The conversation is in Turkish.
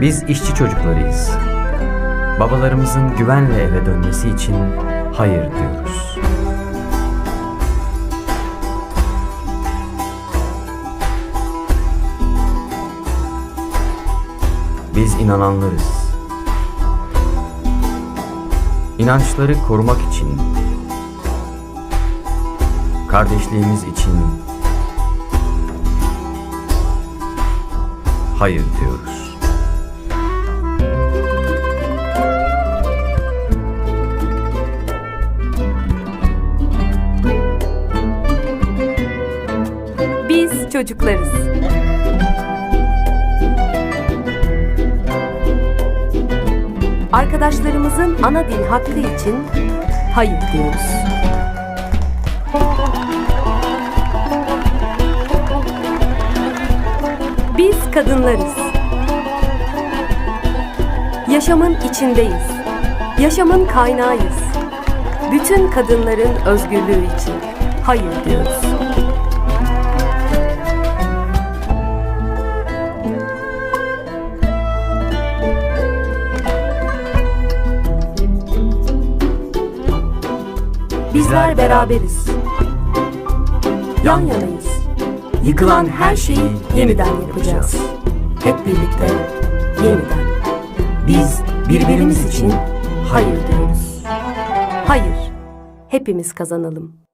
Biz işçi çocuklarıyız. Babalarımızın güvenle eve dönmesi için hayır diyoruz. Biz inananlarız. İnançları korumak için, kardeşliğimiz için hayır diyoruz. Çocuklarız. Arkadaşlarımızın ana dil hakkı için hayır diyoruz. Biz kadınlarız. Yaşamın içindeyiz. Yaşamın kaynağıyız. Bütün kadınların özgürlüğü için hayır diyoruz. Bizler beraberiz. Yan yanayız. Yıkılan her şeyi yeniden yapacağız. Hep birlikte yeniden. Biz birbirimiz için hayır diyoruz. Hayır. Hepimiz kazanalım.